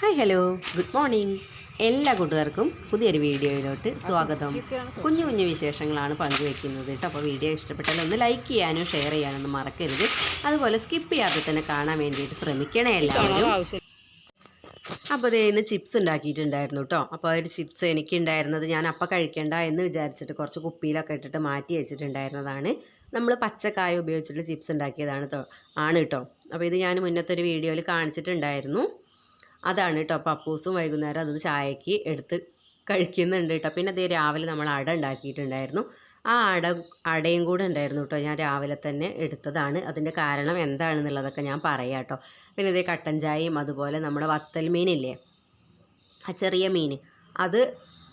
Hi hello good morning എല്ലാ കൂട്ടുകാർക്കും പുതിയൊരു വീഡിയോയിലോട്ട് സ്വാഗതം. കുഞ്ഞു കുഞ്ഞു വിശേഷങ്ങളാണ് പങ്കുവെക്കുന്നത് കേട്ടോ. അപ്പോൾ വീഡിയോ ഇഷ്ടപ്പെട്ടാൽ ഒന്ന് ലൈക്ക് ചെയ്യാനും ഷെയർ ചെയ്യാനും ഒന്നും മറക്കരുത്. അതുപോലെ സ്കിപ്പ് ചെയ്യാതെ തന്നെ കാണാൻ വേണ്ടിയിട്ട് ശ്രമിക്കണേ എല്ലാവരും. അപ്പോൾ അതേ ഇന്ന് ചിപ്സ് ഉണ്ടാക്കിയിട്ടുണ്ടായിരുന്നു കേട്ടോ. അപ്പോൾ ഒരു ചിപ്സ് എനിക്കുണ്ടായിരുന്നത് ഞാൻ അപ്പം കഴിക്കേണ്ട എന്ന് വിചാരിച്ചിട്ട് കുറച്ച് കുപ്പിയിലൊക്കെ ഇട്ടിട്ട് മാറ്റി വെച്ചിട്ടുണ്ടായിരുന്നതാണ്. നമ്മൾ പച്ചക്കായ ഉപയോഗിച്ചിട്ട് ചിപ്സ് ഉണ്ടാക്കിയതാണ് ആണ് കേട്ടോ അപ്പോൾ ഇത് ഞാൻ മുന്നത്തെ ഒരു വീഡിയോയിൽ കാണിച്ചിട്ടുണ്ടായിരുന്നു. അതാണ് കേട്ടോ പപ്പൂസും വൈകുന്നേരം അത് ചായക്ക് എടുത്ത് കഴിക്കുന്നുണ്ട് കേട്ടോ പിന്നെ അതേ രാവിലെ നമ്മൾ അട ഉണ്ടാക്കിയിട്ടുണ്ടായിരുന്നു. ആ അട അടയും കൂടെ ഉണ്ടായിരുന്നു കേട്ടോ ഞാൻ രാവിലെ തന്നെ എടുത്തതാണ്. അതിന്റെ കാരണം എന്താണെന്നുള്ളതൊക്കെ ഞാൻ പറയാം കേട്ടോ പിന്നെ ഇതേ കട്ടൻ ചായയും അതുപോലെ നമ്മുടെ വത്തൽ മീനില്ലേ? ആ ചെറിയ മീൻ. അത്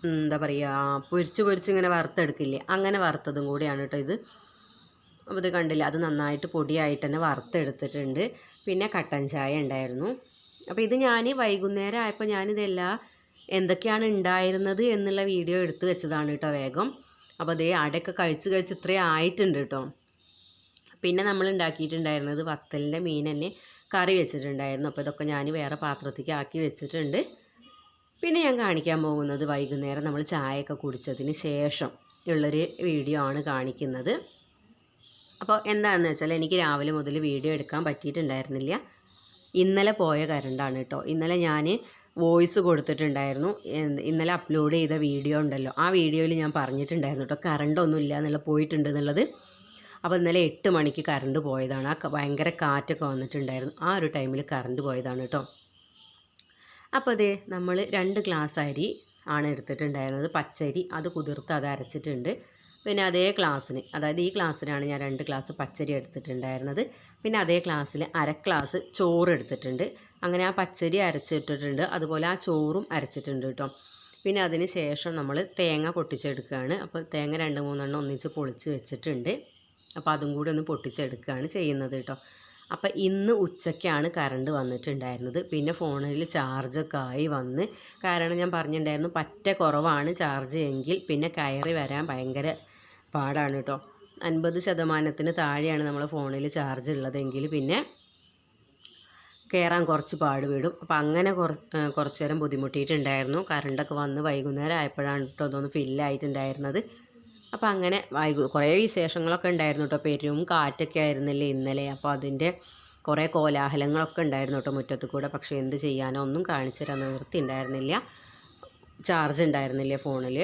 എന്താ പറയുക പൊരിച്ച് പൊരിച്ച് ഇങ്ങനെ വറുത്തെടുക്കില്ലേ? അങ്ങനെ വറുത്തതും കൂടിയാണ് കേട്ടോ ഇത്. അപ്പോൾ ഇത് കണ്ടില്ല? അത് നന്നായിട്ട് പൊടിയായിട്ട് തന്നെ വറുത്തെടുത്തിട്ടുണ്ട്. പിന്നെ കട്ടൻ ചായ ഉണ്ടായിരുന്നു. അപ്പോൾ ഇത് ഞാൻ വൈകുന്നേരം ആയപ്പോൾ ഞാനിതെല്ലാം എന്തൊക്കെയാണ് ഉണ്ടായിരുന്നത് എന്നുള്ള വീഡിയോ എടുത്തു വെച്ചതാണ് കേട്ടോ വേഗം. അപ്പോൾ അതേ അടയൊക്കെ കഴിച്ച് കഴിച്ച് ഇത്രയും ആയിട്ടുണ്ട് കേട്ടോ പിന്നെ നമ്മൾ ഉണ്ടാക്കിയിട്ടുണ്ടായിരുന്നത് വത്തലിന്റെ മീൻ തന്നെ കറി വെച്ചിട്ടുണ്ടായിരുന്നു. അപ്പോൾ ഇതൊക്കെ ഞാൻ വേറെ പാത്രത്തേക്ക് ആക്കി വെച്ചിട്ടുണ്ട്. പിന്നെ ഞാൻ കാണിക്കാൻ പോകുന്നത് വൈകുന്നേരം നമ്മൾ ചായയൊക്കെ കുടിച്ചതിന് ശേഷം ഉള്ളൊരു വീഡിയോ ആണ് കാണിക്കുന്നത്. അപ്പോൾ എന്താണെന്ന് വെച്ചാൽ എനിക്ക് രാവിലെ മുതൽ വീഡിയോ എടുക്കാൻ പറ്റിയിട്ടുണ്ടായിരുന്നില്ല. ഇന്നലെ പോയ കരണ്ടാണ് കേട്ടോ ഇന്നലെ ഞാൻ വോയിസ് കൊടുത്തിട്ടുണ്ടായിരുന്നു. ഇന്നലെ അപ്ലോഡ് ചെയ്ത വീഡിയോ ഉണ്ടല്ലോ. ആ വീഡിയോയിൽ ഞാൻ പറഞ്ഞിട്ടുണ്ടായിരുന്നു കേട്ടോ കറണ്ട് ഒന്നും ഇല്ല എന്നുള്ള പോയിട്ടുണ്ട് എന്നുള്ളത്. അപ്പോൾ ഇന്നലെ എട്ട് മണിക്ക് കറണ്ട് പോയതാണ്. ആ ഭയങ്കര കാറ്റൊക്കെ വന്നിട്ടുണ്ടായിരുന്നു. ആ ഒരു ടൈമിൽ കറണ്ട് പോയതാണ് കേട്ടോ അപ്പോൾ അതെ നമ്മൾ രണ്ട് ഗ്ലാസ് അരി ആണ് എടുത്തിട്ടുണ്ടായിരുന്നത്. പച്ചരി അത് കുതിർത്ത് അത് അരച്ചിട്ടുണ്ട്. പിന്നെ അതേ ക്ലാസ്സിന് അതായത് ഈ ക്ലാസ്സിനാണ് ഞാൻ രണ്ട് ഗ്ലാസ് പച്ചരി എടുത്തിട്ടുണ്ടായിരുന്നത്. പിന്നെ അതേ ഗ്ലാസ്സിൽ അര ക്ലാസ് ചോറ് എടുത്തിട്ടുണ്ട്. അങ്ങനെ ആ പച്ചരി അരച്ചിട്ടിട്ടുണ്ട്. അതുപോലെ ആ ചോറും അരച്ചിട്ടുണ്ട് കേട്ടോ. പിന്നെ അതിന് ശേഷം നമ്മൾ തേങ്ങ പൊട്ടിച്ചെടുക്കുകയാണ്. അപ്പോൾ തേങ്ങ രണ്ട് മൂന്നെണ്ണം ഒന്നിച്ച് പൊളിച്ച് വെച്ചിട്ടുണ്ട്. അപ്പോൾ അതും കൂടി ഒന്ന് പൊട്ടിച്ചെടുക്കുകയാണ് ചെയ്യുന്നത് കേട്ടോ. അപ്പം ഇന്ന് ഉച്ചയ്ക്കാണ് കറണ്ട് വന്നിട്ടുണ്ടായിരുന്നത്. പിന്നെ ഫോണിൽ ചാർജൊക്കെ ആയി വന്ന്. കാരണം ഞാൻ പറഞ്ഞിട്ടുണ്ടായിരുന്നു പറ്റ കുറവാണ് ചാർജ് എങ്കിൽ പിന്നെ കയറി വരാൻ ഭയങ്കര പാടാണ് കേട്ടോ. അൻപത് ശതമാനത്തിന് താഴെയാണ് നമ്മൾ ഫോണിൽ ചാർജ് ഉള്ളതെങ്കിൽ പിന്നെ കയറാൻ കുറച്ച് പാട് വീടും അപ്പോൾ അങ്ങനെ കുറച്ച് നേരം ബുദ്ധിമുട്ടിയിട്ടുണ്ടായിരുന്നു. കറണ്ടൊക്കെ വന്ന് വൈകുന്നേരം ആയപ്പോഴാണ് കേട്ടോ അതൊന്ന് ഫില്ലായിട്ടുണ്ടായിരുന്നത്. അപ്പോൾ അങ്ങനെ വൈകു കുറേ വിശേഷങ്ങളൊക്കെ ഉണ്ടായിരുന്നു കേട്ടോ. പെരും കാറ്റൊക്കെ ആയിരുന്നില്ലേ ഇന്നലെ. അപ്പോൾ അതിന്റെ കുറേ കോലാഹലങ്ങളൊക്കെ ഉണ്ടായിരുന്നു കേട്ടോ മുറ്റത്ത് കൂടെ. പക്ഷേ എന്ത് ചെയ്യാനോ? ഒന്നും കാണിച്ചു തരാൻ നിവൃത്തി ഉണ്ടായിരുന്നില്ല ചാർജ് ഉണ്ടായിരുന്നില്ല ഫോണിൽ.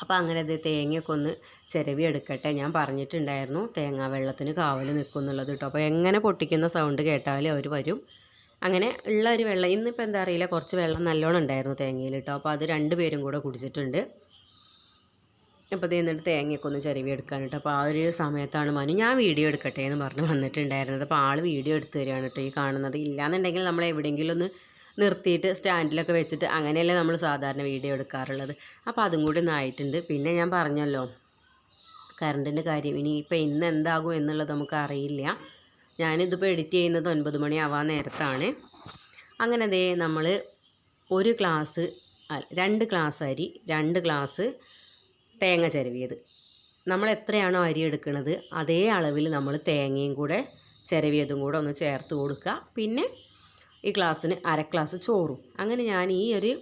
അപ്പോൾ അങ്ങനെ ഇത് തേങ്ങയൊക്കെ ഒന്ന് ചിരവി എടുക്കട്ടെ. ഞാൻ പറഞ്ഞിട്ടുണ്ടായിരുന്നു തേങ്ങാ വെള്ളത്തിന് കാവൽ നിൽക്കും എന്നുള്ളത് കേട്ടോ. അപ്പോൾ എങ്ങനെ പൊട്ടിക്കുന്ന സൗണ്ട് കേട്ടാലും അവർ വരും. അങ്ങനെ ഉള്ള ഒരു വെള്ളം ഇന്നിപ്പോൾ എന്താ അറിയില്ല കുറച്ച് വെള്ളം നല്ലോണം ഉണ്ടായിരുന്നു തേങ്ങയിൽ കേട്ടോ. അപ്പോൾ അത് രണ്ട് പേരും കൂടെ കുടിച്ചിട്ടുണ്ട്. അപ്പോൾ ഇത് എന്നിട്ട് തേങ്ങയൊക്കെ ഒന്ന് ചിരവി എടുക്കാൻ കേട്ടോ. അപ്പോൾ ആ ഒരു സമയത്താണ് മനു ഞാൻ വീഡിയോ എടുക്കട്ടെ എന്ന് പറഞ്ഞ് വന്നിട്ടുണ്ടായിരുന്നത്. അപ്പോൾ ആൾ വീഡിയോ എടുത്ത് തരികയാണ് കേട്ടോ ഈ കാണുന്നത്. ഇല്ലാന്നുണ്ടെങ്കിൽ നമ്മൾ എവിടെയെങ്കിലും ഒന്ന് നിർത്തിയിട്ട് സ്റ്റാൻഡിലൊക്കെ വെച്ചിട്ട് അങ്ങനെയല്ലേ നമ്മൾ സാധാരണ വീഡിയോ എടുക്കാറുള്ളത്. അപ്പോൾ അതും കൂടി ഒന്നായിട്ടുണ്ട് പിന്നെ ഞാൻ പറഞ്ഞല്ലോ കറണ്ടിന്റെ കാര്യം. ഇനി ഇപ്പോൾ ഇന്ന് എന്താകും എന്നുള്ളത് നമുക്ക് അറിയില്ല. ഞാനിതിപ്പോൾ എഡിറ്റ് ചെയ്യുന്നത് ഒൻപത് മണി ആവാൻ നേരത്താണ്. അങ്ങനെ ദേ നമ്മൾ ഒരു ഗ്ലാസ് രണ്ട് ഗ്ലാസ് അരി രണ്ട് ഗ്ലാസ് തേങ്ങ ചിരവിയത്. നമ്മൾ എത്രയാണോ അരി എടുക്കുന്നത് അതേ അളവിൽ നമ്മൾ തേങ്ങയും കൂടെ ചിരവിയതും കൂടെ ഒന്ന് ചേർത്ത് കൊടുക്കുക. പിന്നെ ഈ ഗ്ലാസ്സിന് അര ഗ്ലാസ് ചോറും. അങ്ങനെ ഞാൻ ഈ ഒരു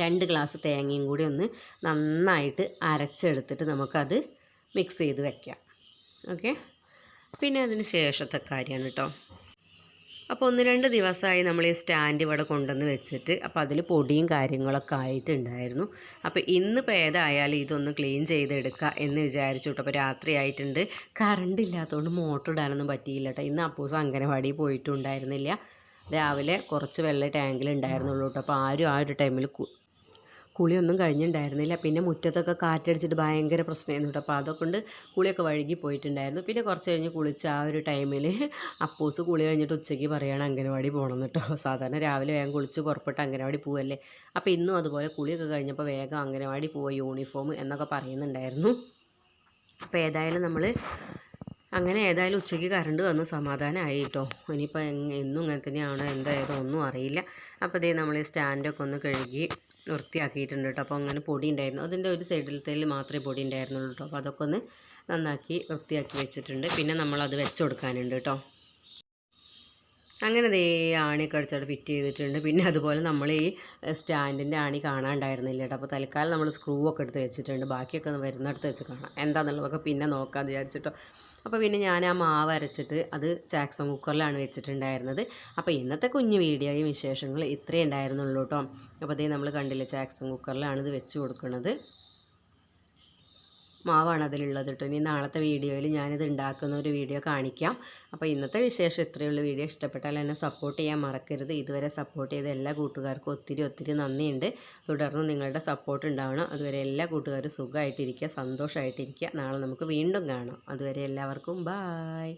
രണ്ട് ഗ്ലാസ് തേങ്ങയും കൂടി ഒന്ന് നന്നായിട്ട് അരച്ചെടുത്തിട്ട് നമുക്കത് മിക്സ് ചെയ്ത് വെക്കാം. ഓക്കെ പിന്നെ അതിന് ശേഷത്തെ കാര്യമാണ് കേട്ടോ അപ്പോൾ ഒന്ന് രണ്ട് ദിവസമായി നമ്മൾ ഈ സ്റ്റാൻഡ് ഇവിടെ കൊണ്ടുവന്ന് വെച്ചിട്ട് അപ്പോൾ അതിൽ പൊടിയും കാര്യങ്ങളൊക്കെ ആയിട്ടുണ്ടായിരുന്നു. അപ്പോൾ ഇന്നിപ്പോൾ ഏതായാലും ഇതൊന്ന് ക്ലീൻ ചെയ്തെടുക്കുക എന്ന് വിചാരിച്ചു കേട്ടോ അപ്പോൾ രാത്രി ആയിട്ടുണ്ട്. കറണ്ട് ഇല്ലാത്തതുകൊണ്ട് മോട്ടർ ഇടാനൊന്നും പറ്റിയില്ല കേട്ടോ ഇന്ന് അപ്പൂസ് അംഗനവാടി പോയിട്ടുണ്ടായിരുന്നില്ല. രാവിലെ കുറച്ച് വെള്ള ടാങ്കിൽ ഉണ്ടായിരുന്നുള്ളൂ കേട്ടോ അപ്പോൾ ആരും ആ ഒരു ടൈമിൽ കുളിയൊന്നും കഴിഞ്ഞിട്ടുണ്ടായിരുന്നില്ല പിന്നെ മുറ്റത്തൊക്കെ കാറ്റടിച്ചിട്ട് ഭയങ്കര പ്രശ്നമായിരുന്നു കേട്ടോ അപ്പോൾ അതൊക്കെ കൊണ്ട് കുളിയൊക്കെ വഴുകി പോയിട്ടുണ്ടായിരുന്നു. പിന്നെ കുറച്ച് കഴിഞ്ഞ് കുളിച്ച് ആ ഒരു ടൈമിൽ അപ്പോസ് കുളി കഴിഞ്ഞിട്ട് ഉച്ചയ്ക്ക് പറയുകയാണ് അംഗനവാടി പോകണം കേട്ടോ സാധാരണ രാവിലെ വേഗം കുളിച്ച് പുറപ്പെട്ട് അംഗനവാടി പോവല്ലേ? അപ്പോൾ ഇന്നും അതുപോലെ കുളിയൊക്കെ കഴിഞ്ഞപ്പോൾ വേഗം അംഗനവാടി പോവുക യൂണിഫോം എന്നൊക്കെ പറയുന്നുണ്ടായിരുന്നു. അപ്പോൾ ഏതായാലും നമ്മൾ അങ്ങനെ ഏതായാലും ഉച്ചയ്ക്ക് കറണ്ട് വന്നു സമാധാനമായി കേട്ടോ ഇനിയിപ്പോൾ എന്നും ഇങ്ങനെ തന്നെയാണോ എന്തായതോ ഒന്നും അറിയില്ല. അപ്പോൾ ഇതേ നമ്മൾ ഈ സ്റ്റാൻഡൊക്കെ ഒന്ന് കഴുകി വൃത്തിയാക്കിയിട്ടുണ്ട് കേട്ടോ. അപ്പോൾ അങ്ങനെ പൊടി ഉണ്ടായിരുന്നു. അതിന്റെ ഒരു സൈഡിലത്തേൽ മാത്രമേ പൊടി ഉണ്ടായിരുന്നുള്ളൂ കേട്ടോ. അപ്പോൾ അതൊക്കെ ഒന്ന് നന്നാക്കി വൃത്തിയാക്കി വെച്ചിട്ടുണ്ട്. പിന്നെ നമ്മളത് വെച്ച് കൊടുക്കാനുണ്ട് കേട്ടോ. അങ്ങനെ ദേ ആണിയൊക്കെ അടിച്ചവിടെ ഫിറ്റ് ചെയ്തിട്ടുണ്ട്. പിന്നെ അതുപോലെ നമ്മൾ ഈ സ്റ്റാൻഡിന്റെ ആണി കാണാണ്ടായിരുന്നില്ല കേട്ടോ. അപ്പോൾ തൽക്കാലം നമ്മൾ സ്ക്രൂ ഒക്കെ എടുത്ത് വെച്ചിട്ടുണ്ട്. ബാക്കിയൊക്കെ വരുന്നിടത്ത് വെച്ച് കാണാം. എന്താണെന്നുള്ളതൊക്കെ പിന്നെ നോക്കാമെന്ന് വിചാരിച്ചിട്ടോ. അപ്പോൾ പിന്നെ ഞാൻ ആ മാവ് അരച്ചിട്ട് അത് ചാക്സൺ കുക്കറിലാണ് വെച്ചിട്ടുണ്ടായിരുന്നത്. അപ്പോൾ ഇന്നത്തെ കുഞ്ഞു വീഡിയോയും വിശേഷങ്ങൾ ഇത്രയേ ഉണ്ടായിരുന്നുള്ളൂ കേട്ടോ അപ്പോൾ അതേ നമ്മൾ കണ്ടില്ലേ ചാക്സൺ കുക്കറിലാണ് ഇത് വെച്ച് കൊടുക്കുന്നത്. മാവാണ് അതിലുള്ളത് കേട്ടോ. ഇനി നാളത്തെ വീഡിയോയിൽ ഞാനിത് ഉണ്ടാക്കുന്ന ഒരു വീഡിയോ കാണിക്കാം. അപ്പോൾ ഇന്നത്തെ വിശേഷം ഇത്രയുള്ള വീഡിയോ ഇഷ്ടപ്പെട്ടാൽ എന്നെ സപ്പോർട്ട് ചെയ്യാൻ മറക്കരുത്. ഇതുവരെ സപ്പോർട്ട് ചെയ്ത എല്ലാ കൂട്ടുകാർക്കും ഒത്തിരി ഒത്തിരി നന്ദിയുണ്ട്. തുടർന്ന് നിങ്ങളുടെ സപ്പോർട്ട് ഉണ്ടാവണം. അതുവരെ എല്ലാ കൂട്ടുകാരും സുഖമായിട്ടിരിക്കുക സന്തോഷമായിട്ടിരിക്കുക. നാളെ നമുക്ക് വീണ്ടും കാണാം. അതുവരെ എല്ലാവർക്കും ബായ്